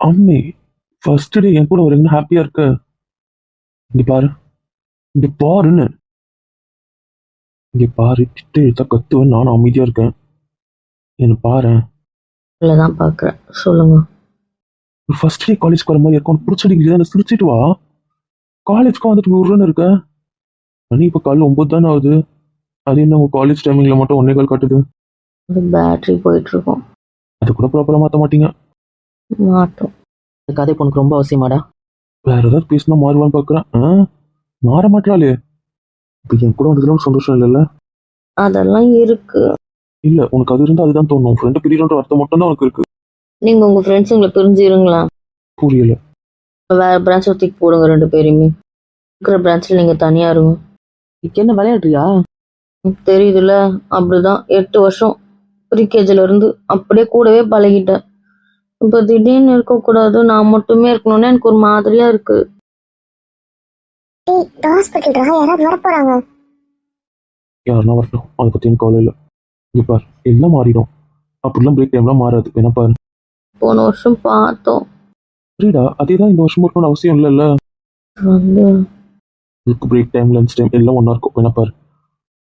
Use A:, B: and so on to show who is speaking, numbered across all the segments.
A: அம்மி first day என் கூட வரீங்கன்னு ஹாப்பியா இருக்க. இங்க பாரு. இங்க பாருன்னு. இங்க பாரு திட்டு எழுத்தா கத்துவேன் நானும் அமைதியா இருக்கேன். என்ன பாரு.
B: தான் பார்க்குறேன். சொல்லுங்க.
A: ஃபர்ஸ்ட் டே காலேஜ்க்கு வர மாதிரி இருக்கும். பிடிச்ச டிகிரி தானே சிரிச்சிட்டு வா. காலேஜ்க்கு வந்துட்டு நூறுன்னு இருக்க. மணி இப்போ காலைல ஒன்பது தானே ஆகுது. அது என்ன உங்க காலேஜ் டைமிங்ல மட்டும் ஒன்னே கால் காட்டுது?
B: பேட்ரி போயிட்டுருக்கோம்
A: அது கூட ப்ராப்பரா மாற்ற மாட்டீங்க.
B: மாட்டோம். கதை உனக்கு ரொம்ப அவசியமாடா?
A: வேற ஏதாவது பேசினா மாறுவான்னு பார்க்குறேன் மாற மாட்டாளே. இப்போ என் கூட வந்ததுல சந்தோஷம் இல்லைல்ல?
B: அதெல்லாம் இருக்கு.
A: இல்ல உனக்கு அது இருந்தா அதுதான் தோணும். ஃப்ரெண்டு பிரியன்ற அர்த்தம் மட்டும் தான் உனக்கு இருக்கு.
B: நீங்க உங்க ஃப்ரெண்ட்ஸுங்களை பிரிஞ்சு இருங்களா
A: புரியல.
B: வேற பிரான்ச் ஒத்திக்கு போடுங்க ரெண்டு பேருமே இருக்கிற பிரான்ச்ல நீங்க தனியா இருங்க. இதுக்கு என்ன விளையாடுறியா? தெரியுதுல்ல. அப்படிதான். எட்டு வருஷம். ப்ரீகேஜில இருந்து அப்படியே கூடவே பழகிட்டேன். இப்போ திடீர்னு இருக்கக்கூடாது நான் மட்டுமே இருக்கணும்னு எனக்கு ஒரு மாதிரியா இருக்கு.
C: டேய் இந்த ஹாஸ்பிட்டல்ரா யாராவது வர போறாங்க.
A: யாருன்னா வரட்டும் அதை பத்தி எனக்கு கவலை இல்லை. இங்க பார் எல்லாம் மாறிடும்? அப்படிலாம் பிரேக் டைம்லாம் மாறாது வேணா பாரு.
B: போன வருஷம் பார்த்தோம்.
A: புரியுடா அதே தான் இந்த வருஷம் இருக்கணும்னு அவசியம் இல்லைல்ல.
B: வந்து.
A: பிரேக் டைம் லஞ்ச் டைம் எல்லாம் ஒன்றா இருக்கும் வேணா பாரு.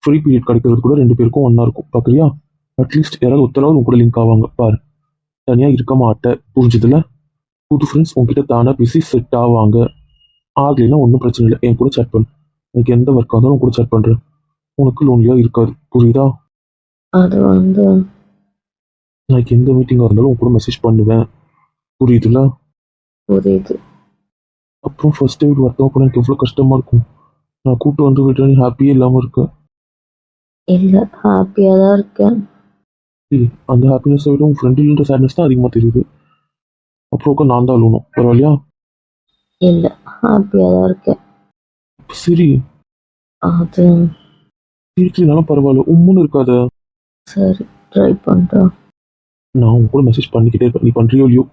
A: ஃப்ரீ பீரியட் கிடைக்கிறது கூட ரெண்டு பேருக்கும் ஒன்றா இருக்கும் பார்க்குறியா அட்லீஸ்ட் யாராவது ஒருத்தராவது உங்க கூட லிங்க் ஆவாங்க பாரு. இருக்க மாட்டேன். புரிஞ்சுதுல புது ஃப்ரெண்ட்ஸ் உங்ககிட்ட தானே பேசி செட் ஆவாங்க. ஆகலைன்னா ஒன்றும் பிரச்சனை இல்லை. என் கூட chat பண்ணு. எனக்கு எந்த ஒர்க்காக இருந்தாலும் உன் கூட chat பண்ணுறேன் உனக்கு லோன்லியாக இருக்காது. புரியுதா?
B: அது வந்து
A: எனக்கு எந்த மீட்டிங்காக இருந்தாலும் உன் கூட மெசேஜ் பண்ணுவேன். புரியுதுல்ல?
B: புரியுது.
A: அப்புறம் ஃபர்ஸ்ட் டே ஒருத்தவங்க கூட எனக்கு எவ்வளோ கஷ்டமாக இருக்கும். நான் கூட்டு வந்து விட்டு நீ ஹாப்பியே இல்லாமல் இருக்க.
B: இல்ல ஹாப்பியா தான் இருக்கேன்.
A: ஏய், அந்த ஹாப்பினஸை விட உன் ஃப்ரெண்ட் இல்லைன்ற சேட்னஸ் தான் அதிகமாக தெரியுது. அப்புறம் உட்காந்து நான் தான் அழுவணும் பரவாயில்லையா?
B: இல்ல ஹாப்பியா தான் இருக்கேன்.
A: சரி.
B: அது
A: இருக்கலனாலும் பரவாயில்ல உம்முன்னு இருக்காத.
B: சரி ட்ரை பண்றேன்.
A: நான் உன் கூட மெசேஜ் பண்ணிக்கிட்டே இருப்பேன். நீ பண்ணுறியோ இல்லையோ?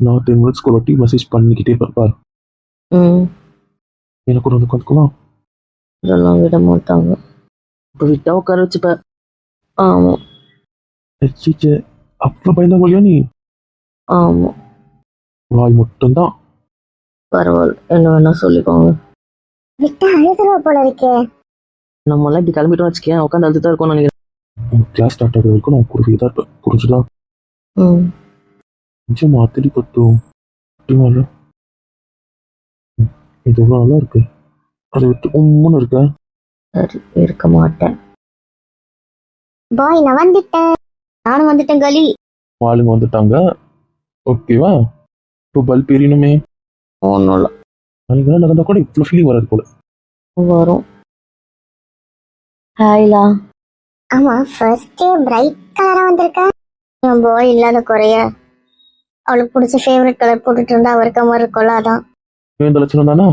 A: நான் டென் மினிட்ஸ்க்கு ஒரு வாட்டி மெசேஜ் பண்ணிக்கிட்டே இருப்பேன் பாரு.
B: ம்.
A: எனக்கு கூட வந்து உட்காந்துக்கலாம்
B: இதெல்லாம் விட மாட்டாங்க. இப்போ விட்டா உட்கார வச்சுப்ப. ஆமா.
A: அச்சிச்சே அப்புறம் பயந்தாங்கொழியா நீ?
B: ஆமா.
A: வாய் மட்டும்தான்.
B: பரவாயில்ல என்ன வேணா சொல்லிக்கோங்க.
C: விட்டா அழுதுருவ போல இருக்கே.
B: நம்ம எல்லாம் இப்படி கிளம்பிட்டோம் வச்சுக்கேன் உட்காந்து அழுது தான் இருக்கோம்னு நினைக்கிறேன்.
A: கிளாஸ் ஸ்டார்ட் ஆகிற வரைக்கும் நான் கூடவே தான் இருப்பேன். புரிஞ்சுதா?
B: ம்.
A: கொஞ்சம் மாத்தடி பட்டும் அப்படிமா இது எவ்வளோ நல்லா இருக்கு. அதை விட்டு உம்முன்னு இருக்க.
B: சரி இருக்க மாட்டேன்.
C: பாய் நான் வந்துட்டேன். நானும் வந்துட்டேன் கலி.
A: ஆளுங்க வந்துட்டாங்க. ஓகேவா இப்போ பல்ப் எரியணுமே
B: ஒன்றும் இல்லை.
A: நாளைக்கு நடந்தா கூட இவ்வளோ ஃபீலிங் வராது போல.
B: வரும். ஹாய்லா
C: ஆமா ஃபர்ஸ்ட் பிரைட் கலரா வந்திருக்க? என் பாய் இல்லாத குறைய. அவளுக்கு பிடிச்ச ஃபேவரட் கலர் போட்டுட்டு இருந்தா அவருக்க மாதிரி இருக்கும்ல அதான்
A: இந்த லட்சணம் தானே?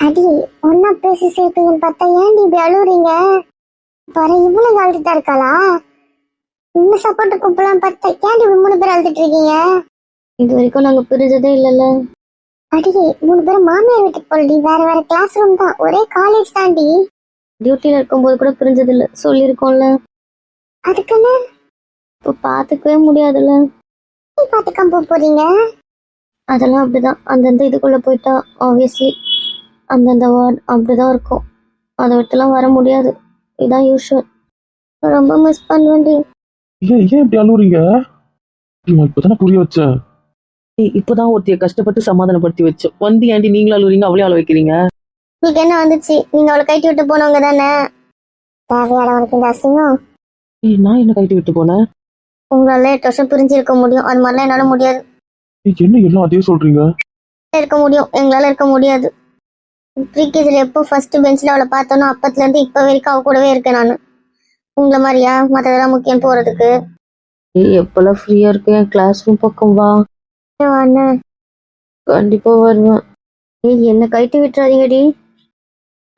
C: அடி ஒன்னா பேசி சேர்ப்பீங்கன்னு பார்த்தா ஏன்டி இப்படி அழுவுறீங்க? பாரு இவ்வளவு அழுதுட்டா இருக்காளா? இந்த சப்போர்ட் கும்பலாம் பார்த்தா இப்படி மூணு பேர் அழுதுட்டு இருக்கீங்க?
B: இது வரைக்கும் நாங்கள் பிரிஞ்சதே இல்லைல்ல.
C: அடி மூணு பேரும் மாமியார் வீட்டுக்கு போலடி வேற வேற கிளாஸ் ரூம் தான். ஒரே காலேஜ் தாண்டி
B: டியூட்டியில் இருக்கும்போது கூட பிரிஞ்சதில்ல. சொல்லியிருக்கோம்ல.
C: அதுக்குன்னு?
B: இப்போ பார்த்துக்கவே முடியாதுல்ல.
C: நீ பாத்துக்காம போக போறீங்க?
B: அதெல்லாம் அப்படிதான். அந்தந்த இதுக்குள்ளே போயிட்டா ஆப்வியஸ்லி அந்தந்த வார்டு அப்படிதான் இருக்கும். அதை விட்டுலாம் வர முடியாது. இதான் யூஷுவல் ரொம்ப மிஸ் பண்ணுவேன்டி.
A: ஏன் ஏன் இப்படி அழுவுறீங்க? நான் இப்போ தானே புரிய வச்சேன்.
B: இப்போதான் ஒருத்தைய கஷ்டப்பட்டு சமாதானப்படுத்தி வச்சோம் வந்து ஏன்டி நீங்களும் அழுவுறீங்க அவளே அழ வைக்கிறீங்க?
C: உங்களுக்கு என்ன வந்துச்சு? நீங்க அவளை கைட்டி விட்டு போனவங்க தானே? தேவையான உனக்கு இந்த அசிங்கம்.
B: ஏய் நான் என்ன கைட்டு விட்டு போனேன்?
C: உங்களால எட்டு வருஷம் பிரிஞ்சு இருக்க முடியும். அது மாதிரிலாம் என்னால முடியாது.
A: ஏய், என்ன எல்லாம் அதே சொல்றீங்க?
C: இருக்க முடியும். எங்களால இருக்க முடியாது. ப்ரீகேஜில் எப்போ ஃபர்ஸ்ட் பெஞ்சில் அவளை பார்த்தோனோ அப்பத்துல இருந்து இப்போ வரைக்கும் அவ கூடவே இருக்கேன் நான். உங்களை மாதிரியா? மற்றதெல்லாம் முக்கியம் போறதுக்கு.
B: ஏய் எப்பெல்லாம் ஃப்ரீயா இருக்கு? என் கிளாஸ் ரூம் பக்கம் வா.
C: அண்ணன்
B: கண்டிப்பா வருவேன். ஏய் என்ன கைட்டு விட்டுறாதீங்கடி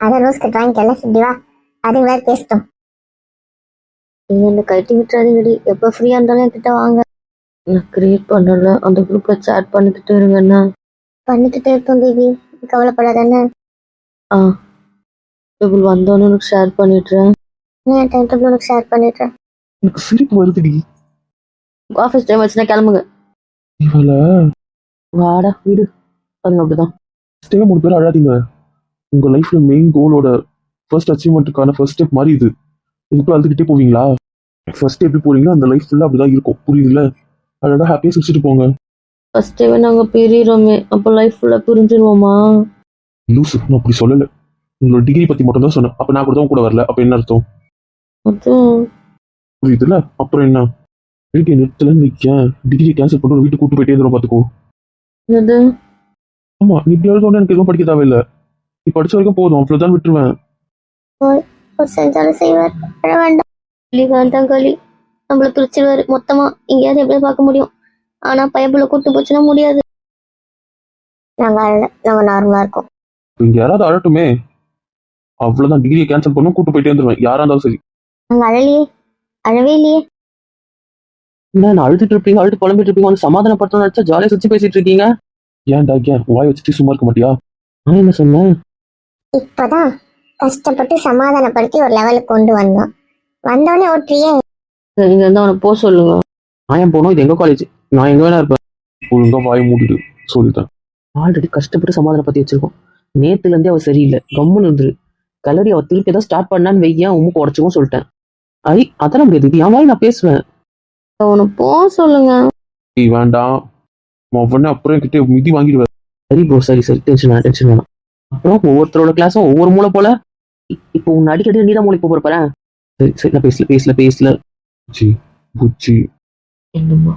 C: அதை ரோஸ் கட்டுறாங்க எல்லாம் இப்படி வா. அதுங்களா பேசிட்டோம்.
B: நீங்க என்ன கைட்டு விட்டுறாதீங்கடி எப்போ ஃப்ரீயா இருந்தாலும் என்கிட்ட வாங்க. நான் கிரியேட் பண்ணல. அந்த குரூப்ல சேட் பண்ணிக்கிட்டு இருங்கண்ணா
C: பண்ணிக்கிட்டே இருப்போம் பேபி கவலைப்படாதானே
B: ஆ. டேபிள் வந்தோன்னு உனக்கு ஷேர் பண்ணிடுறேன்.
C: நான் டைம் டேபிள் உனக்கு ஷேர் பண்ணிடுறேன்?
A: எனக்கு சிரிப்பு வருதுடி.
B: ஆஃபீஸ் டைம் வச்சுனா கிளம்புங்க.
A: இவள.
B: வாடா வீடு. அதுங்க அப்படிதான்.
A: ஸ்டே மூணு பேர் அழாதீங்க. உங்க லைஃப்ல மெயின் கோலோட ஃபர்ஸ்ட் அச்சீவ்மெண்ட்டுக்கான ஃபர்ஸ்ட் ஸ்டெப் மாதிரி இது. இதுக்கு அழுதுகிட்டே போவீங்களா? ஃபர்ஸ்ட் எப்படி போறீங்களோ அந்த லைஃப் ஃபுல்லாக அப்படிதான் இருக்கும். புரியுதுல்ல? அழகா ஹாப்பியாக சிரிச்சுட்டு போங்க.
B: ஃபர்ஸ்ட் டைம் நாங்க பிரியிறோமே. அப்போ லைஃப் ஃபுல்லா பிரிஞ்சிருவோமா?
A: லூசு நான் அப்படி சொல்லலை. உங்களோட டிகிரி பத்தி மட்டும் தான் சொன்னேன். அப்ப நான் கூட தான் கூட வரல. அப்ப என்ன அர்த்தம்?
B: அதுவும்
A: புரியுதுல்ல? அப்புறம் என்ன? வீட்டு நிறுத்தலன்னு வைக்கேன். டிகிரி கேன்சல் பண்ணி வீட்டுக்கு கூட்டு போயிட்டே இருந்தோம் ஆமா நீ இப்படி எழுதணும் எனக்கு எதுவும் படிக்க தேவையில்லை. நீ படிச்ச வரைக்கும் போதும். அவ்வளவுதான் விட்டுருவேன்.
C: வேண்டாம். களி நம்மள பிரிச்சிருவாரு. மொத்தமா எங்கேயாவது எப்படி பார்க்க முடியும். ஆனா பயப்புல கூட்டு போச்சுன்னா முடியாது. நாங்க நாங்க நார்மலா இருக்கோம்.
A: இங்க யாராவது அழட்டுமே அவ்வளவுதான் டிகிரியை கேன்சல் பண்ணும் கூட்டு போயிட்டே இருந்துருவேன். யாரா இருந்தாலும் சரி.
C: நாங்க அழலையே. அழவே இல்லையே.
B: என்ன நான் அழுதுட்டு இருப்பீங்க? அழுது புலம்பிட்டு இருப்பீங்க? வந்து சமாதானப்படுத்தணும் நினைச்சா ஜாலியா சுத்தி பேசிட்டு இருக்கீங்க?
A: ஏன்டா ஏன்? வாய் வச்சுட்டு சும்மா இருக்க மாட்டியா?
B: நான் என்ன சொன்னேன்?
C: இப்பதான் கஷ்டப்பட்டு சமாதானப்படுத்தி ஒரு லெவலுக்கு கொண்டு வந்தோம். வந்தோடனே ஓட்டுறியே
B: நீங்க வந்து அவனை போக சொல்லுங்க.
A: நான் ஏன் போனோம்? இது எங்க காலேஜ் நான் எங்க வேணா இருப்பேன். ஒழுங்கா வாய் மூடிடு. சொல்லிட்டேன்
B: ஆல்ரெடி கஷ்டப்பட்டு சமாதானப்படுத்தி வச்சிருக்கோம். நேத்துல இருந்தே அவ சரியில்லை. கம்முன்னு இருந்துரு. கலரி அவ திருப்பி ஏதாவது ஸ்டார்ட் பண்ணான்னு வையன் உமுக்கு உடச்சுக்கும் சொல்லிட்டேன். ஐ அதெல்லாம் முடியாது இது என் வாய் நான் பேசுவேன். அவனை போக சொல்லுங்க.
A: வேண்டாம். அவனே அப்புறம் என்கிட்ட மிதி வாங்கிடுவேன்
B: சரி ப்ரோ சரி சரி. டென்ஷன் வேணாம் டென்ஷன் வேணாம். அப்புறம் ஒவ்வொருத்தரோட கிளாஸும் ஒவ்வொரு மூளை போல. இப்போ உன்னை அடிக்கடி நீ தான் மூளை போக போறேன் சரி சரி நான் பேசல பேசல பேசல.
A: புச்சி புச்சி.
B: என்னம்மா?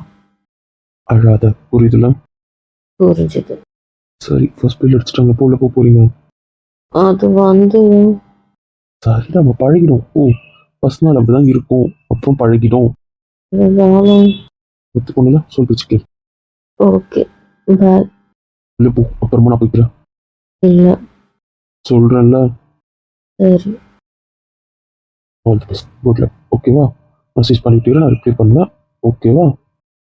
A: அழாத. புரியுதுல
B: புரிஞ்சுது.
A: சரி ஃபர்ஸ்ட் பில் அடிச்சுட்டாங்க போல போக போறீங்க.
B: அது வந்து
A: சரி நம்ம பழகிடும். ஓ ஃபர்ஸ்ட் நாள் அப்படிதான் இருக்கும். அப்புறம் பழகிடும். ஒத்துக்கொண்டுல சொல் வச்சுக்கே
B: ஓகே பாய்
A: இல்ல போ அப்புறமா நான் போய்க்கிறேன்.
B: இல்லை.
A: சொல்றேன்ல?
B: சரி.
A: All the best good luck ஓகேவா மெசேஜ் பண்ணிட்டு நான் ரிப்ளை பண்ணேன் ஓகேவா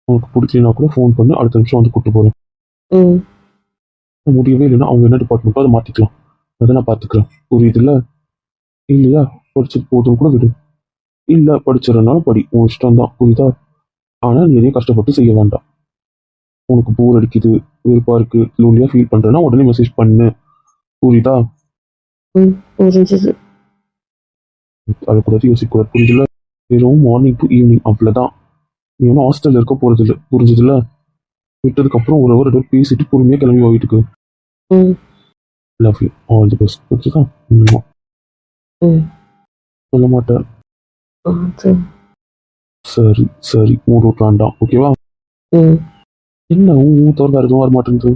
A: உனக்கு பிடிக்கலனா கூட ஃபோன் பண்ணு. அடுத்த நிமிஷம் வந்து கூட்டு போறேன்.
B: ம்.
A: முடியவே இல்லைன்னா அவங்க என்ன டிபார்ட்மெண்ட்டோ அதை மாத்திக்கலாம். அதை நான் பார்த்துக்கிறேன். புரியுதுல்ல இல்லையா? படிச்சது போதும் கூட விடு. இல்லை படிச்சிடறனால படி. உன் இஷ்டம் தான். புரியுதா? ஆனால் நீ எதையும் கஷ்டப்பட்டு செய்ய வேண்டாம். உனக்கு போர் அடிக்குது வெறுப்பா இருக்கு லோன்லியா ஃபீல் பண்றேன்னா உடனே மெசேஜ் பண்ணு. புரியுதா?
B: புரிஞ்சுது.
A: அதை கூட யோசிக்கூடாது. புரியுதுல வெறும் மார்னிங் டு ஈவினிங் அவ்வளோதான் நீ ஒன்றும் ஹாஸ்டல்ல இருக்க போறதில்ல. புரிஞ்சுதுல விட்டதுக்கு அப்புறம் ஒரு ஹவர் ரெண்டு பேசிட்டு பொறுமையா கிளம்பி வா வீட்டுக்கு. Love you all the best.
B: ம்.
A: சொல்ல மாட்டேன். சரி. சரி மூடு வேண்டாம் ஓகேவா என்ன? ஊ தவிர வேறு எதுவும் வர மாட்டேங்குது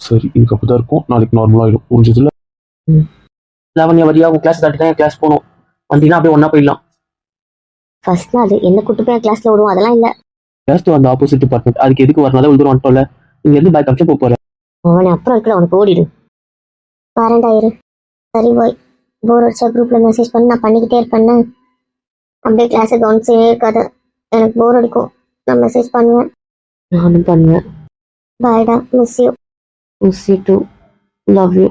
A: சரி இன்னைக்கு அப்படிதான் இருக்கும். நாளைக்கு நார்மலா ஆயிடும். புரிஞ்சதுல
B: லாவண்யா வரியா உன் கிளாஸ் தாட்டி தான் என் கிளாஸ் போகணும். வந்தீங்கன்னா அப்படியே ஒன்றா போயிடலாம்.
C: ஃபர்ஸ்ட் நாள் என்ன கூட்டு போய் கிளாஸ்ல விடுவோம் அதெல்லாம் இல்ல.
B: கிளாஸ் டூ அந்த ஆப்போசிட் டிபார்ட்மெண்ட் அதுக்கு எதுக்கு வரனால தூரம் வந்துட்டோம்ல. இங்க இருந்து பாய் கமிஷன் போக போறேன்.
C: அவனை அப்புறம் இருக்கல உனக்கு ஓடிடு. வரேன்டா இரு. சரி போய். போர் அடிச்சா குரூப்ல மெசேஜ் பண்ணி நான் பண்ணிக்கிட்டே இருப்பேன்னு. அப்படியே கிளாஸை கவனிச்சே இருக்காது. எனக்கு போர் அடிக்கும். நான் மெசேஜ் பண்ணுவேன்.
B: நானும் பண்ணுவேன்.
C: பாய்டா miss you
B: miss you too love you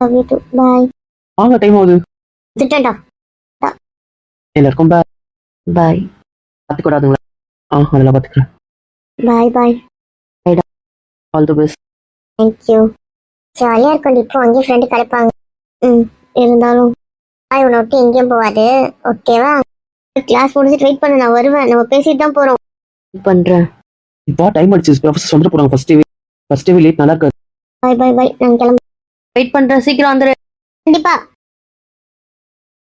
C: love you too bye
B: வாங்க டைம் ஆகுது.
C: திட்டேன்டா.
B: எல்லாருக்கும் பாய் பாய் பார்த்துக்கூடாதுங்களா? ஆ அதெல்லாம் பார்த்துக்கிறேன்
C: bye bye
B: all the best
C: thank you ஜாலியா இருக்கும். இப்போ அங்கேயும் ஃப்ரெண்டு கிடைப்பாங்க ம் இருந்தாலும். பாய் உன்னை விட்டு எங்கேயும் போகாது. ஓகேவா கிளாஸ் முடிச்சுட்டு வெயிட் பண்ணு. நான் வருவேன். நம்ம பேசிட்டு தான் போறோம்.
B: பண்றேன். இப்போ டைம் அடிச்சு ப்ரொஃபசர் வந்துட்டு போறாங்க. First day first day late நல்லா இருக்காது.
C: பாய் பாய் பாய் நான் கிளம்புறேன்
B: வெயிட் பண்றேன். சீக்கிரம் வந்துரு.
C: கண்டிப்பா.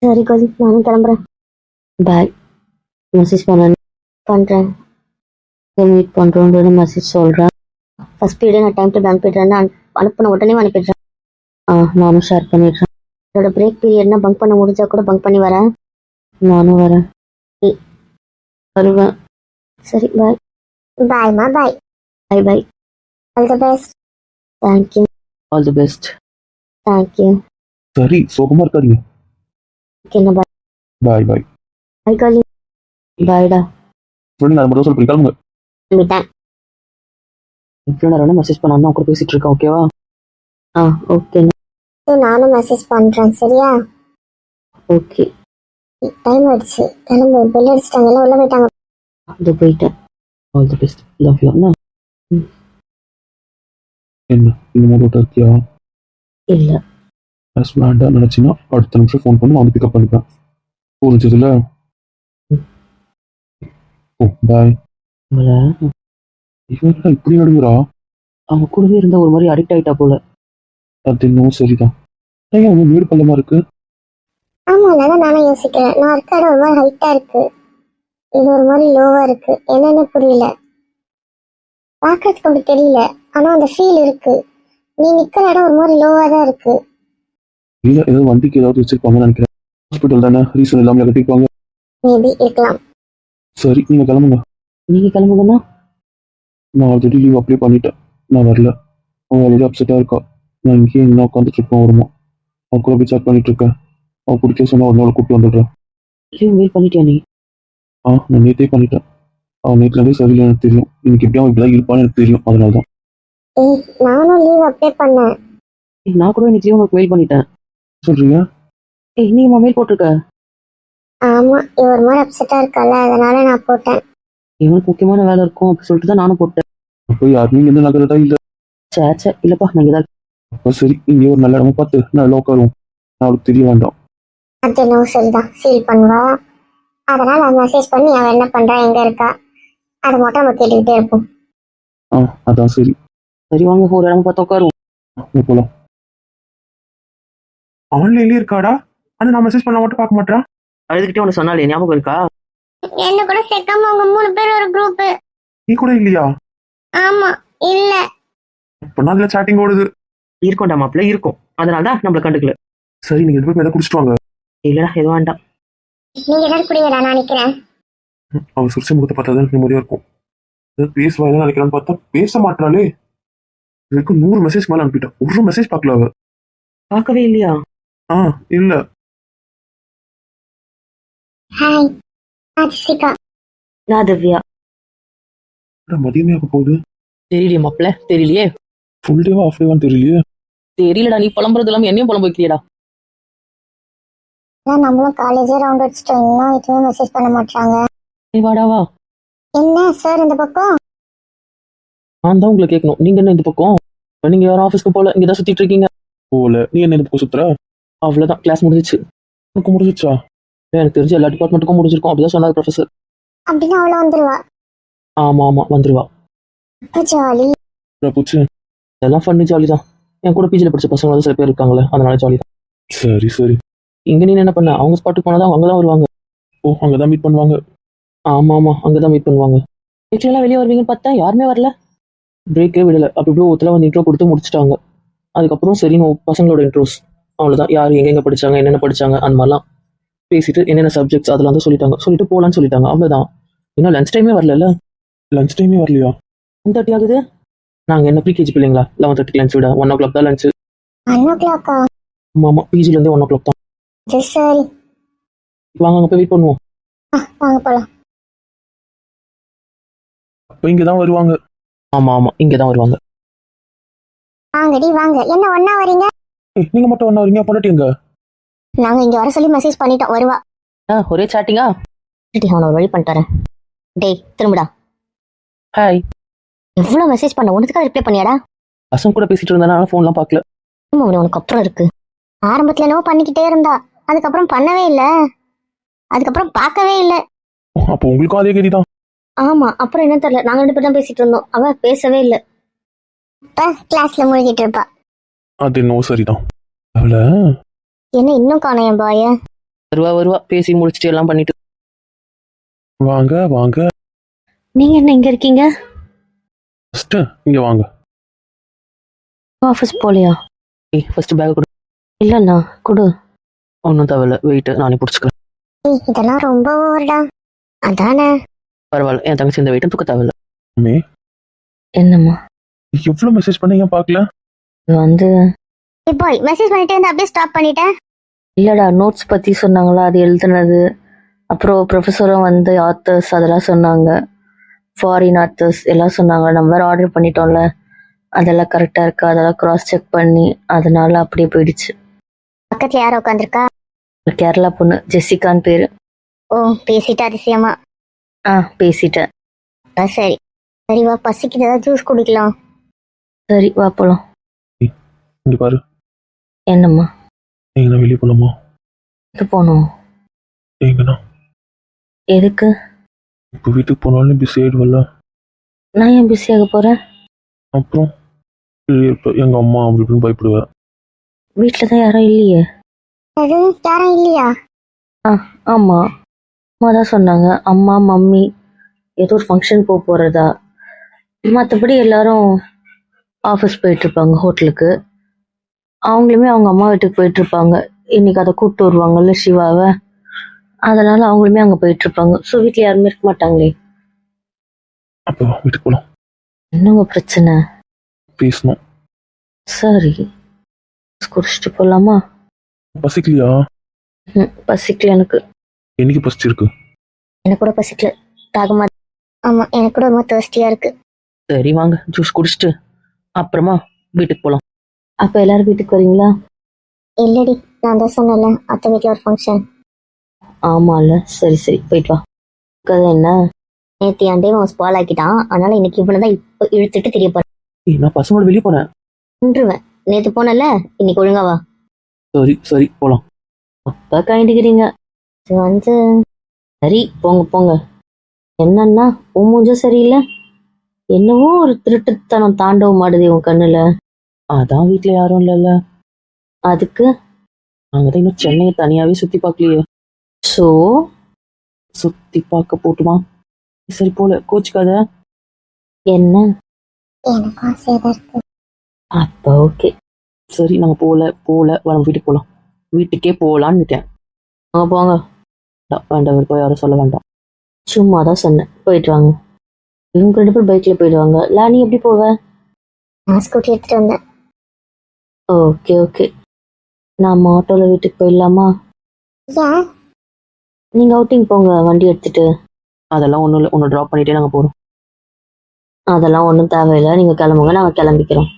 C: சரி கோலி நானும் கிளம்புறேன்.
B: பாய் மெசேஜ் பண்ண.
C: பண்றேன்.
B: மீட் பண்றோம்னு மெசேஜ் சொல்றேன்.
C: ஃபர்ஸ்ட் பீரியட் நான் டைம் டு அனுப்பிடுறேன் நான் அனுப்பின உடனே அனுப்பிடுறேன்.
B: ஆ நானும் ஷேர் பண்ணிடுறேன்.
C: என்னோட பிரேக் பீரியட்னா பங்க் பண்ண முடிஞ்சா கூட பங்க் பண்ணி வரேன்.
B: நானும் வரேன். வருவேன்.
C: சரி bye பாய்மா bye
B: bye bye
C: all the best thank you
B: all the best
C: thank you
A: சரி சோகமா இருக்காதீங்க.
C: என்ன பாய்
A: பாய் பாய்
C: பாய் கோலி
B: பாய்டா
A: ஃப்ரெண்ட் நான் மட்டும் சொல்றேன்
B: இவ்வளோ நேரம் மெசேஜ் பண்ண அண்ணா கூட பேசிட்டு இருக்கேன் ஓகேவா ஆ ஓகே
C: நானும் மெசேஜ் பண்றேன் சரியா?
B: ஓகே
C: டைம் ஆயிடுச்சு. கிளம்பு பெல் அடிச்சிட்டாங்க எல்லாம் உள்ள போயிட்டாங்க.
B: இது போயிட்டேன். All the best love you அண்ணா.
A: என்ன இன்னும் மூட இருக்கியா
D: இல்ல.
A: கிளாஸ் வேண்டாம் நினச்சின்னா அடுத்த நிமிஷம் ஃபோன் பண்ணி நான் வந்து பிக்கப் பண்ணிப்பேன். புரிஞ்சதுல ஓ பாய்
D: உங்களை
A: இவன் இப்படி நடுங்குறா?
D: அவங்க கூடவே இருந்தா ஒரு மாதிரி அடிக்ட் ஆயிட்டா போல.
A: அது இன்னும் சரிதான். ஏன் அவங்க வீடு பள்ளமா இருக்கு?
C: ஆமாம் அதான் நானும் யோசிக்கிறேன். நான் இருக்க இடம் ஒரு மாதிரி ஹைட்டாக இருக்கு. இது ஒரு மாதிரி லோவாக இருக்கு. என்னன்னு புரியல. பார்க்கறதுக்கு அப்படி தெரியல. ஆனால் அந்த ஃபீல் இருக்கு. நீ நிற்கிற இடம் ஒரு மாதிரி லோவாக தான் இருக்கு.
A: இல்ல ஏதோ வண்டிக்கு ஏதாவது வச்சிருப்பாங்கன்னு நினைக்கிறேன். ஹாஸ்பிட்டல் தானே? ரீசன் இல்லாமல் கட்டிருப்பாங்க
C: மேபி இருக்கலாம்.
A: சரி நீங்க கிளம்புங்க.
D: நீங்க கிளம்புங்கன்னா
A: நான் ஆல்ரெடி லீவ் அப்ளை பண்ணிட்டேன். நான் வரல. அவன் ஆல்ரெடி அப்செட்டாக இருக்கா? நான் இங்கேயே இன்னும் உட்காந்துட்டு இருக்கேன் வருமா? அவன் கூட போய் சேட் பண்ணிட்டு இருக்கேன். அவன் பிடிக்க சொன்னா ஒரு நாள் கூப்பிட்டு வந்துடுறேன்.
D: லீவ் மெயில் பண்ணிட்டியா நீ?
A: ஆ நான் நேத்தே பண்ணிட்டேன். அவன் நேற்றுலேருந்தே சரியில்லை எனக்கு தெரியும். இன்னைக்கு எப்படி அவன் இப்படிலாம் இருப்பான்னு எனக்கு தெரியும். அதனால தான்
C: நானும் லீவ் அப்ளை பண்ணேன்.
D: நான் கூட இன்னைக்கு உனக்கு மெயில் பண்ணிட்டேன்.
A: சொல்றீங்க?
D: ஏய் நீ மெயில் போட்டிருக்க?
C: இவ ஒரு மாதிரி அப்செட்டாக இருக்கல அதனால நான் போட்டேன்.
D: இவனுக்கு முக்கியமான வேலை இருக்கும் அப்படி சொல்லிட்டு தான் நானும் போட்டேன்.
A: அப்போ எந்த நகரதா இல்லை?
D: சே சே இல்லப்பா நாங்க தான்
A: அப்போ சரி இங்கே ஒரு நல்ல இடமா பார்த்து நல்லா உட்காருவோம் நான் அவளுக்கு தெரிய வேண்டாம்.
C: அது என்னவோ சரிதான். ஃபீல் பண்ணுவா. அதனால மெசேஜ் பண்ணி அவன் என்ன பண்றா எங்க இருக்கா அதை மட்டும் நம்ம கேட்டுக்கிட்டே இருப்போம்.
A: ஆ அதான் சரி.
D: சரி வாங்க ஒரு இடம் பார்த்து உட்காருவோம்.
A: நீ போலாம். ஆன்லைன்லயே இருக்காடா? ஆனா நான் மெசேஜ் பண்ண மட்டும் பார்க்க மாட்டேன்
D: அழுதுகிட்டே உனக்கு சொன்னாலே ஞாபகம் இருக்கா?
C: என்ன கூட சேர்க்காம அவங்க மூணு பேர் ஒரு குரூப்
A: நீ கூட இல்லையா?
C: ஆமா இல்ல.
A: இப்போ நான் அதில் சேட்டிங் ஓடுது.
D: இருக்கும்டா மாப்பிள்ள இருக்கும். அதனால தான் நம்மள கண்டுக்கல.
A: சரி நீங்க ரெண்டு பேரும் எதை குடிச்சிட்டு வாங்க.
D: இல்லடா எதுவும் வேண்டாம்.
C: நீங்க எல்லாரும் குடிங்கடா நான் நிக்கிறேன்.
A: அவ சுரிச்ச முகத்தை பார்த்தா தான் நிம்மதியா இருக்கும். ஏதாவது பேசுவா எதாவது நினைக்கிறான்னு பார்த்தா பேச மாட்டாளே இதுக்கு நூறு மெசேஜ் மேல அனுப்பிட்டா ஒரு மெசேஜ் பார்க்கல அவ.
D: பார்க்கவே இல்லையா?
A: ஆ இல்ல.
C: ஹாய் ஆச்சிகா
D: நான் திவ்யா
A: மதியமே ஆக போகுது?
D: தெரியலையே மாப்பிள்ள தெரியலையே.
A: ஃபுல் டேவா ஆஃப் டேவான்னு தெரியலையே?
D: தெரியலடா நீ புலம்புறது இல்லாம என்னையும் புலம்ப வைக்கிறியடா.
C: அதான் நம்மளும் காலேஜே ரவுண்ட் அடிச்சிட்டோம். இன்னும் எதுவுமே மெசேஜ் பண்ண மாட்டாங்க
D: ஏய் வாடா வா.
C: என்ன சார் இந்த பக்கம்?
D: நான் தான் உங்களை கேட்கணும். நீங்க என்ன இந்த பக்கம்? நீங்க யாரும் ஆஃபீஸ்க்கு போல இங்க தான் சுத்திட்டு இருக்கீங்க.
A: போல. நீ என்ன இந்த பக்கம் சுத்துற?
D: அவ்வளவுதான் கிளாஸ் முடிஞ்சிச்சு.
A: உனக்கு முடிஞ்சிச்சா?
D: எனக்கு தெரிஞ்ச எல்லா டிபார்ட்மெண்ட்டுக்கும் முடிஞ்சிருக்கும். அப்படிதான் சொன்னார் ப்ரொஃபசர்
C: அப்படின்னா அவ்வளோ வந்துருவா.
D: ஆமா ஆமா வந்துருவா.
C: அப்ப ஜாலி
A: பூச்சி?
D: இதெல்லாம் ஃபன்னி ஜாலி தான். என் கூட பிஜில படிச்ச பசங்க வந்து சில பேர் இருக்காங்களே அதனால ஜாலி தான்.
A: சரி சரி.
D: இங்க நீ என்ன பண்ண? அவங்க ஸ்பாட்டுக்கு போனா தான் அவங்க தான் வருவாங்க.
A: ஓ அங்கதான் மீட் பண்ணுவாங்க.
D: ஆமா ஆமா அங்கதான் மீட் பண்ணுவாங்க. எல்லாம் வெளியே வருவீங்கன்னு பார்த்தா யாருமே வரல. பிரேக்கே விடல. அப்படி இப்படி ஒருத்தர வந்து இன்ட்ரோ கொடுத்து முடிச்சிட்டாங்க. அதுக்கப்புறம் சரி பசங்களோட இன்ட்ரோஸ் அவ்வளவுதான். யார் எங்கெங்க படிச்சாங்க என்னென்ன படிச்சாங்க அந்த மாதிரிலாம். பேசிட்டு என்னென்ன சப்ஜெக்ட்ஸ் அதெல்லாம் வந்து சொல்லிட்டாங்க. சொல்லிட்டு போலான்னு சொல்லிட்டாங்க. அவ்வளவுதான். இன்னும் லஞ்ச் டைமே வரல
A: லஞ்ச் டைமே வரலையா?
D: ஒன் தேர்ட்டி ஆகுது? நாங்க என்ன ப்ரீகேஜி பிள்ளைங்களா? லெவன் தேர்ட்டி லஞ்ச் விட. ஒன் ஓ கிளாக் தான் லஞ்ச்
C: ஒன் ஓ கிளாக்கா
D: ஆமா ஆமா பிஜில இருந்தே ஒன் ஓ கிளாக் தான்.
C: சரி
D: வாங்க அங்க போய் வெயிட் பண்ணுவோம்.
C: ஆ வாங்க போலாம்.
A: அப்ப இங்கதான் வருவாங்க.
D: ஆமா ஆமா. இங்க தான் வருவாங்க.
C: வாங்கடி வாங்க. என்ன ஒன்னா வரீங்க
A: நீங்க மட்டும் ஒண்ணா வரீங்க பொண்டாட்டி எங்க?
C: நாங்க இங்க வர சொல்லி மெசேஜ் பண்ணிட்டோம். வருவா.
D: ஆ ஒரே சாட்டிங்கா
C: அவனை ஒரு வழி பண்ணிட்டு வரேன். டேய் திரும்புடா.
D: ஹாய்
C: எவ்வளவு மெசேஜ் பண்ண? உனக்கு ரிப்ளை பண்ணியாடா?
D: பசங்க கூட பேசிட்டு இருந்தேன்? ஃபோன்லாம் பார்க்கல.
C: ஆமா, உனக்கு உனக்கு அப்புறம் இருக்கு. ஆரம்பத்துல என்னவோ பண்ணிக்கிட்டே இருந்தா. அதுக்கப்புறம் பண்ணவே இல்ல. அதுக்கப்புறம் பார்க்கவே இல்ல.
A: அப்போ உங்களுக்கும் அதே கதி தான்
C: ஆமா அப்புறம் என்ன தெரியல. நாங்க ரெண்டு பேரும் தான் பேசிட்டு இருந்தோம். அவ பேசவே இல்ல. இப்ப கிளாஸ்ல முழுகிட்டு இருப்பா.
A: அது என்னவோ சரிதான். அவள
C: என்ன இன்னும் காணோம் என் பாய?
D: வருவா வருவா. பேசி முடிச்சுட்டு எல்லாம் பண்ணிட்டு.
A: வாங்க வாங்க.
D: நீங்க என்ன இங்க இருக்கீங்க?
A: ஃபர்ஸ்ட் இங்க வாங்க.
D: ஆஃபீஸ் போலையா? ஏய் ஃபர்ஸ்ட் பேக் கொடு. இல்லண்ணா கொடு. ஒன்றும் தேவையில்ல. வெயிட் நானே பிடிச்சிக்கிறேன்.
C: ஏய், இதெல்லாம் ரொம்ப ஓவர்டா. அதானே?
D: பரவாயில்ல. என் தங்கச்சி இந்த வெயிட்டும் தூக்க தேவையில்ல.
A: மே
D: என்னம்மா?
A: எவ்வளவு மெசேஜ் பண்ண ஏன் பார்க்கல?
D: இது வந்து
C: பாய் மெசேஜ் பண்ணிட்டே இருந்தா அப்படியே ஸ்டாப் பண்ணிட்டேன்.
D: இல்லடா நோட்ஸ் பத்தி சொன்னாங்களா அது எழுதுனது. அப்புறம் ப்ரொஃபஸரும் வந்து ஆத்தர்ஸ் அதெல்லாம் சொன்னாங்க. ஃபாரின் ஆத்தர்ஸ் எல்லாம் சொன்னாங்க. நம்ம வேற ஆர்டர் பண்ணிட்டோம்ல. அதெல்லாம் கரெக்டாக இருக்கா? அதெல்லாம் கிராஸ் செக் பண்ணி அதனால அப்படியே போயிடுச்சு.
C: பக்கத்துல யாரோ உட்காந்துருக்கா
D: கேரளா பொண்ணு ஜெசிகான்னு பேரு.
C: ஓ பேசிட்டு அதிசயமா?
D: ஆ பேசிட்டேன்.
C: ஆ, சரி. சரி வா பசிக்குது. ஏதாவது ஜூஸ் குடிக்கலாம்.
B: சரி வா போலாம்.
A: இங்க பாரு.
B: என்னம்மா?
A: எங்கன்னா வெளியே போலாமா?
B: எங்கே போகணும்?
A: எங்கன்னா
B: எதுக்கு?
A: இப்போ வீட்டுக்கு போனாலும் பிஸி ஆயிடுவல்ல.
B: நான் ஏன் பிஸியாக போகிறேன்
A: அப்புறம்? இப்போ எங்க அம்மா அப்படி இப்படின்னு பயப்படுவேன்
B: வீட்டில் தான் யாரும் இல்லையே?
C: யாரும் இல்லையா?
B: ஆமாம் அம்மா தான் சொன்னாங்க. அம்மா மம்மி ஏதோ ஒரு ஃபங்க்ஷன் போக போகிறதா மற்றபடி எல்லாரும் ஆஃபீஸ் போயிட்டுருப்பாங்க ஹோட்டலுக்கு அவங்களுமே அவங்க அம்மா வீட்டுக்கு போயிட்டுருப்பாங்க. இன்னைக்கு அதை கூப்பிட்டு வருவாங்கல்ல சிவாவை. அதனால அவங்களுமே அங்கே போயிட்டுருப்பாங்க. ஸோ வீட்டில் யாருமே இருக்க மாட்டாங்களே.
A: அப்போ வீட்டுக்கு போலாம்.
B: என்னங்க பிரச்சனை?
A: பேசணும்.
B: சரி குடிச்சிட்டு போகலாமா
A: பசிக்கலையா?
B: ம் பசிக்கல எனக்கு.
A: என்னைக்கு பசிச்சிருக்கு?
C: எனக்கு கூட பசிக்கல. தாகமா ஆமா எனக்கு கூட ரொம்ப தேர்ஸ்டியா இருக்கு.
B: சரி வாங்க ஜூஸ் குடிச்சிட்டு அப்புறமா வீட்டுக்கு போகலாம் அப்போ எல்லாரும் வீட்டுக்கு வரீங்களா?
C: இல்லடி நான் தான் சொன்னல அத்தை வீட்டுல ஒரு ஃபங்க்ஷன்
B: ஆமாம்ல சரி சரி போயிட்டு வா. கதை என்ன?
C: நேத்து என் டே அவன் ஸ்பால் ஆக்கிட்டான் அதனால இன்னைக்கு இவனை தான் இப்போ இழுத்துட்டு தெரிய போறேன்.
A: நான் பசங்களோட வெளியே போனேன்.
C: நின்றுவேன். நேத்து போனல இன்னைக்கு ஒழுங்கா வா.
A: சரி சரி போலாம்.
B: அப்பா கைண்டிக்கிறீங்க
C: வந்து
B: சரி போங்க போங்க. என்னன்னா உன் மூஞ்சும் சரியில்லை? என்னவோ ஒரு திருட்டுத்தனம் தாண்டவம் மாடுது உன் கண்ணுல. அதான் வீட்ல யாரும் இல்லைல்ல. அதுக்கு? நாங்க தான் இன்னும் சென்னையை தனியாவே சுத்தி பார்க்கலையே. ஸோ சுத்தி பார்க்க போட்டுமா? சரி போல. கோச்சுக்காத. என்ன? அப்ப ஓகே. சரி நாங்க போல போல. நம்ம வீட்டுக்கு போலாம். வீட்டுக்கே போலான்னு விட்டேன் ஆ போங்க. வேண்டாம், வேண்டாம் விருப்பம் யாரும் சொல்ல வேண்டாம். சும்மா தான் சொன்னேன். போயிட்டு வாங்க. இவங்க ரெண்டு பேரும் பைக்ல போயிடுவாங்க. லா நீ எப்படி போவ?
C: நான் ஸ்கூட்டி எடுத்துட்டு வந்தேன்.
B: Okay okay. நாம ஆட்டோல வீட்டுக்கு போயிடலாமா?
C: ஏன்
B: நீங்க அவுட்டிங் போங்க வண்டி எடுத்துட்டு. அதெல்லாம் ஒன்றும் இல்லை. ஒன்று ட்ராப் பண்ணிட்டே நாங்கள் போகிறோம் அதெல்லாம் ஒன்றும் தேவையில்லை. நீங்கள் கிளம்புங்க நாங்கள் கிளம்பிக்கிறோம்.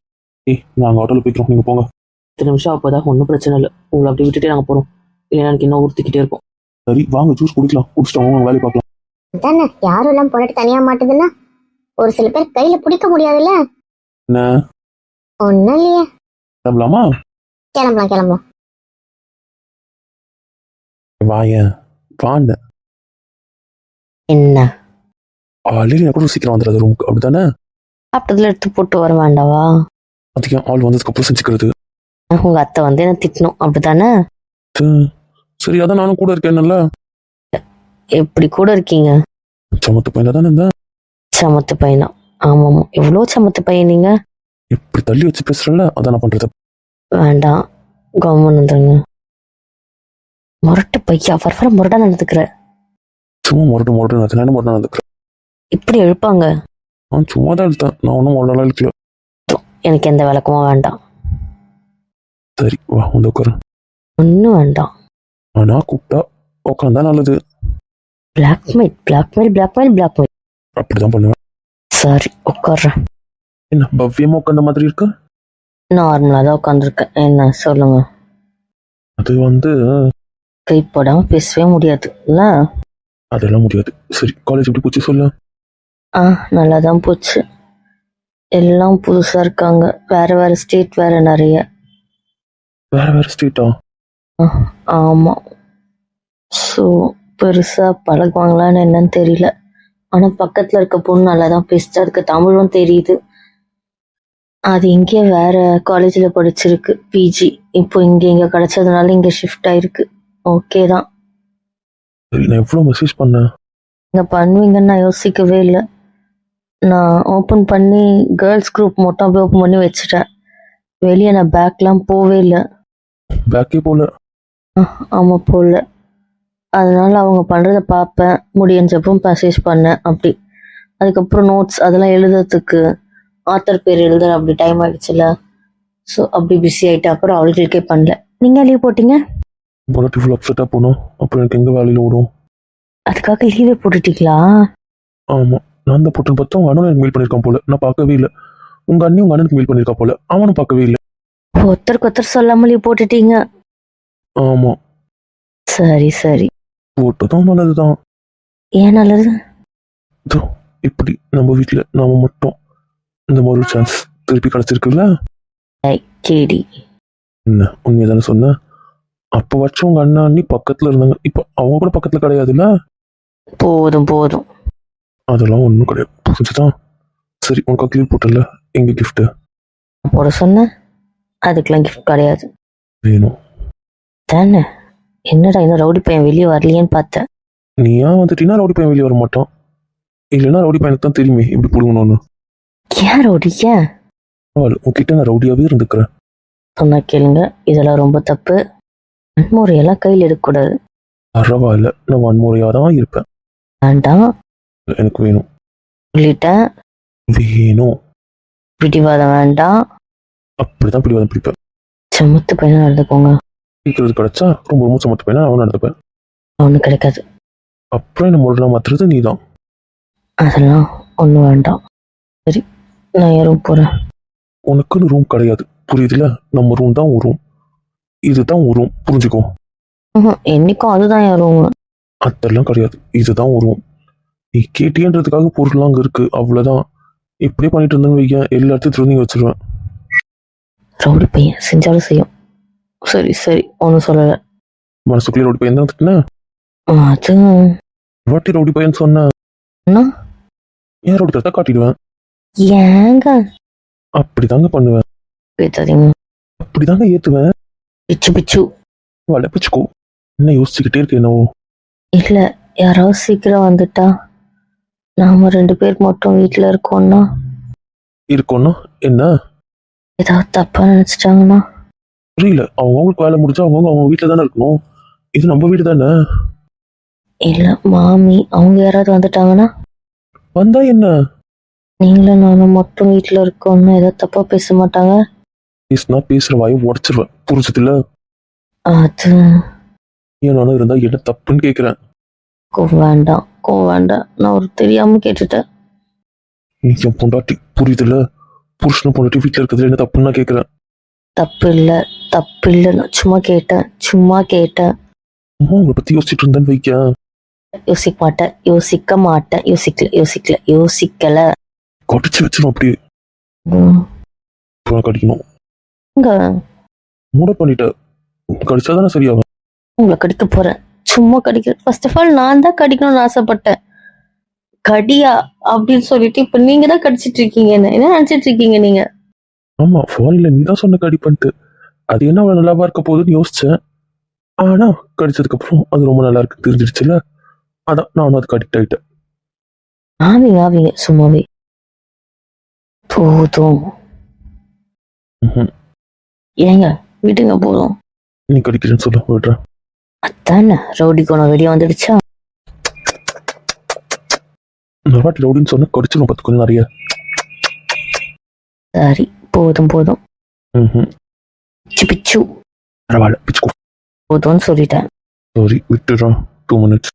A: ஏய் நாங்கள் ஆட்டோவில் போய்க்கிறோம். நீங்கள் போங்க.
B: பத்து நிமிஷம் அப்போதான் ஒன்றும் பிரச்சனை இல்லை. உங்களை அப்படி விட்டுட்டே நாங்கள் போகிறோம் இல்லைன்னா எனக்கு இன்னும் ஊற்றிக்கிட்டே இருக்கும்.
A: சரி வாங்க ஜூஸ் குடிக்கலாம். குடிச்சிட்டு அவங்க வேலையை பார்க்கலாம்.
C: அதானே யாரும் எல்லாம் போராட்டு தனியா மாட்டுதுன்னா ஒரு சில பேர் கையில பிடிக்க முடியாதுல்ல?
A: என்ன?
C: ஒன்னும் இல்லையே.
A: கிளம்பலாமா?
C: கிளம்பலாம் கிளம்பலாம்
A: வாயேன் வாண்ட
B: என்ன?
A: ஆல்ரெடி நான் கூட சீக்கிரம் வந்துடுறது ரூமுக்கு அப்படித்தானே?
B: சாப்பிட்டதுல எடுத்து போட்டு வர வேண்டாவா
A: அதிகம் ஆள் வந்ததுக்கப்புறம் செஞ்சுக்கிறது?
B: உங்க அத்தை வந்து என்ன திட்டணும்? அப்படித்தானே?
A: சரி, சரி அதான் நானும் கூட இருக்கேன்ல
B: எப்படி கூட இருக்கீங்க?
A: சமத்து பையனா தானே இருந்தேன்.
B: சமத்து பையனா? ஆமாம் எவ்வளோ சமத்து பையன் நீங்க?
A: இப்படி தள்ளி வச்சு பேசுறல அதான் நான் பண்றது.
B: வேண்டாம் கவர்மெண்ட் வந்துருங்க. முரட்டு பையா வர வர முரடா நடந்துக்கிற.
A: சும்மா முரட்டு முரட்டு நான் தினம் முரட்டு நடந்துக்கிறேன்.
B: இப்படி எழுப்பாங்க?
A: நான் சும்மா தான் எடுத்தேன் நான் ஒன்றும் முரடெல்லாம் இழுக்கல
B: எனக்கு எந்த விளக்கமும் வேண்டாம்.
A: சரி வா வந்து உட்காரு.
B: ஒன்றும் வேண்டாம்.
A: ஆனா கூப்பிட்டா உட்காந்தா நல்லது.
B: பிளாக்மெயில் பிளாக்மெயில் பிளாக்மெயில் பிளாக்மெயில்
A: அப்படிதான் பண்ணுவேன்.
B: சரி உட்கார்றேன்.
A: என்ன பவ்யமா உட்காந்த மாதிரி இருக்கு?
B: நார்மலாக தான் உட்காந்துருக்கேன் என்ன சொல்லுங்க.
A: அது வந்து
B: கை போடாமல் பேசவே முடியாது இல்லை?
A: அதெல்லாம் முடியாது. சரி காலேஜ் எப்படி போச்சு சொல்லு.
B: ஆ நல்லா தான் போச்சு. எல்லாம் புதுசாக இருக்காங்க. வேறு வேறு ஸ்டேட் வேறு நிறைய.
A: வேற வேற ஸ்ட்ரீட்டா
B: ஆமாம் ஸோ பெருசாக பழகுவாங்களான்னு என்னன்னு தெரியல. ஆனால் பக்கத்தில் இருக்க பொண்ணு நல்லா தான் பேசுச்சு அதுக்கு தமிழும் தெரியுது. அது இங்கே வேற காலேஜில் படிச்சிருக்கு பிஜி இப்போ இங்கே இங்கே கிடச்சதுனால இங்கே ஷிஃப்ட் ஆயிருக்கு. ஓகே தான்.
A: நான் எவ்வளோ மெசேஜ் பண்ணேன்?
B: இங்கே பண்ணுவீங்கன்னு நான் யோசிக்கவே இல்லை. நான் ஓப்பன் பண்ணி கேர்ள்ஸ் குரூப் மட்டும் அப்படியே ஓப்பன் பண்ணி வச்சுட்டேன். வெளியே நான் பேக்லாம் போவே இல்லை.
A: பேக்கே போல.
B: ஆமாம் போகல அதனால அவங்க பண்ணுறத பார்ப்பேன். முடியஞ்சப்போ மெசேஜ் பண்ணேன் அப்படி. அதுக்கப்புறம் நோட்ஸ் அதெல்லாம் எழுதுறதுக்கு ஆத்தர் பேர் எழுதுற அப்படி டைம் ஆயிடுச்சுல. ஸோ அப்படி பிஸி ஆயிட்டு அப்புறம் அவளுக்கே பண்ணல. நீங்கள் லீவ் போட்டீங்க?
A: பொண்ணு இவ்வளோ அப்செட்டாக போனோம். அப்புறம் எனக்கு எங்கே வேலையில் ஓடும்.
B: அதுக்காக லீவே போட்டுட்டீங்களா?
A: ஆமாம் நான் அந்த பொட்டுன்னு பார்த்தா உங்கள் அண்ணன் எனக்கு மெயில் பண்ணியிருக்கான் போல. நான் பார்க்கவே இல்லை. உங்கள் அண்ணி உங்கள் அண்ணனுக்கு மெயில் பண்ணியிருக்கா போல. அவனும் பார்க்கவே இல்லை.
B: ஒருத்தருக்கு ஒருத்தர் சொல்லாம லீவ் போட்டுட்டீங்க.
A: ஆமாம்
B: சரி சரி.
A: போட்டதும் நல்லது தான்
B: ஏன் நல்லது?
A: இப்படி நம்ம வீட்டில் நாம மட்டும் இந்த மாதிரி ஒரு சான்ஸ் திருப்பி கிடச்சிருக்குல்ல?
B: கேடி.
A: என்ன உண்மையை தானே சொன்னேன் அப்போ வச்சு உங்க அண்ணா அண்ணி பக்கத்துல இருந்தாங்க. இப்போ அவங்க கூட பக்கத்துல கிடையாதுல்ல?
B: போதும் போதும்.
A: அதெல்லாம் ஒன்றும் கிடையாது. புரிஞ்சுதான் சரி உனக்கு கிளீவ் போட்டல எங்க கிஃப்ட்
B: போட சொன்ன? அதுக்கெல்லாம் கிஃப்ட் கிடையாது.
A: வேணும்.
B: தானே? என்னடா இன்னும் ரவுடி பையன் வெளியே வரலையேன்னு பார்த்தேன்
A: நீ ஏன் வந்துட்டீங்கன்னா ரவுடி பையன் வெளியே வர மாட்டான் இல்லைன்னா ரவுடி பையனுக்கு தான் தெரியுமே எப்படி பிடுங்கணும்னு
B: ஏன் ரவுடி ஏன்
A: பரவாயில்ல உன்கிட்ட நான் ரவுடியாவே இருந்துக்கிறேன்.
B: சொன்னா கேளுங்க இதெல்லாம் ரொம்ப தப்பு. வன்முறையெல்லாம் கையில் எடுக்கக்கூடாது.
A: பரவாயில்ல நான் வன்முறையாக தான் இருப்பேன்.
B: வேண்டாம்.
A: எனக்கு வேணும்.
B: சொல்லிட்டேன்
A: வேணும்.
B: பிடிவாதம் வேண்டாம்.
A: அப்படிதான் பிடிவாதம் பிடிப்பேன்.
B: சமத்து பையனா நடந்துக்கோங்க.
A: சீக்கிரம் கிடைச்சா ரொம்ப ரொம்ப சமத்து பையனா அவன் நடந்துப்பேன்.
B: ஒன்றும் கிடைக்காது.
A: அப்புறம் என்ன முறையெல்லாம் மாத்துறது நீ தான்
B: அதெல்லாம் ஒன்றும் வேண்டாம். சரி. நான் யாரும் போகிறேன்
A: உனக்குன்னு ரூம் கிடையாது. புரியுதுல நம்ம ரூம் தான் ஒரு ரூம் இதுதான் ஒரு ரூம் புரிஞ்சுக்கோ.
B: என்னைக்கும் அதுதான் யாரும்
A: அதெல்லாம் கிடையாது. இதுதான் ஒரு ரூம் நீ கேட்டியன்றதுக்காக பொருள்லாம் அங்கே இருக்கு. அவ்வளோதான் இப்படியே பண்ணிட்டு இருந்தேன்னு வைக்க எல்லா இடத்தையும் திரும்பி வச்சிருவேன்.
B: ரவுடி பையன் செஞ்சாலும் செய்யும். சரி சரி. ஒன்றும் சொல்லலை.
A: மனசுக்குள்ளே ரவுடி பையன் தான் திட்டினேன்
B: அது
A: வாட்டி ரவுடி பையன்
B: என்ன?
A: ஏன் ரவுடி தத்தா காட்டிடுவேன்?
B: ஏங்க.
A: அப்படிதாங்க பண்ணுவேன்.
B: பேசாதீங்க.
A: அப்படிதாங்க ஏத்துவேன்.
B: பிச்சு பிச்சு.
A: வளப்பிச்சுக்கோ என்ன யோசிச்சுக்கிட்டே இருக்கு என்னவோ.
B: இல்லை யாராவது சீக்கிரம் வந்துட்டா நாம ரெண்டு பேர் மட்டும் வீட்டில் இருக்கோம்னா
A: இருக்கோன்னா என்ன?
B: ஏதாவது தப்பா நினைச்சிட்டாங்கன்னா?
A: புரியல. அவங்கவுங்களுக்கு வேலை முடிஞ்சா அவங்கவுங்க அவங்க வீட்டில் தானே இருக்கணும். இது நம்ம வீடு தானே
B: இல்ல மாமி அவங்க யாராவது வந்துட்டாங்கன்னா?
A: வந்தா என்ன?
B: நீங்களும் நானும் மட்டும் வீட்டில் இருக்கோம்னா ஏதாவது தப்பா பேச மாட்டாங்க?
A: பேசினா பேசுற வாயை உடச்சிருவேன். புரிஞ்சதுல
B: அது.
A: ஏன் நானும் இருந்தா என்ன தப்புன்னு கேட்குறேன்
B: கோ வேண்டாம் கோ வேண்டாம். நான் ஒரு தெரியாம கேட்டுட்டேன்.
A: நீ என் பொண்டாட்டி புரியுதுல புருஷனை பொண்டாட்டி வீட்டில் இருக்கிறதுல என்ன தப்புன்னு நான் கேட்குறேன்
B: தப்பு இல்லை தப்பு இல்லை நான் சும்மா கேட்டேன் சும்மா கேட்டேன்.
A: அம்மா உங்களை பத்தி யோசிச்சுட்டு இருந்தேன்னு வைக்க
B: யோசிக்க மாட்டேன் யோசிக்க மாட்டேன். யோசிக்கல யோசிக்கல யோசிக்கல.
A: கடிச்சு வச்சிடும் அப்படியே. கடிக்கணும். மூட பண்ணிட்ட. கடிச்சா தானே சரியாகும்.
B: உங்களை கடிக்க போறேன். சும்மா கடிக்க. ஃபர்ஸ்ட் ஆஃப் ஆல் நான் தான் கடிக்கணும்னு ஆசைப்பட்டேன். கடியா அப்படின்னு சொல்லிட்டு இப்ப நீங்க தான் கடிச்சிட்டு இருக்கீங்க. என்ன நினைச்சிட்டு இருக்கீங்க நீங்க?
A: ஆமா ஃபாரின்ல நீ தான் சொன்ன கடிப்பன்ட்டு அது என்ன அவ்வளவு நல்லாவா இருக்க போகுதுன்னு யோசிச்சேன். ஆனா கடிச்சதுக்கு அப்புறம் அது ரொம்ப நல்லா இருக்கு தெரிஞ்சிடுச்சுல அதான் நானும் அதுக்கு அடிக்ட் ஆயிட்டேன்.
B: ஆவிங்க ஆவிங்க சும்மாவே. போதும். ஏங்க விடுங்க போதும்
A: நீ கடிக்கிறேன்னு சொல்ல விடுறேன்
B: அதானே ரவுடி குணம் வெளியே வந்துடுச்சா
A: இந்த வாட்டி ரவுடின்னு சொன்னா கடிச்சிடும் பார்த்து கொஞ்சம் நிறைய
B: சரி போதும் போதும்
A: ம்ஹும்.
B: பிச்சு பிச்சு
A: பரவாயில்ல பிச்சுக்கோ
B: போதும்னு சொல்லிட்டேன்
A: சாரி விட்டுடுறேன் டூ மினிட்ஸ்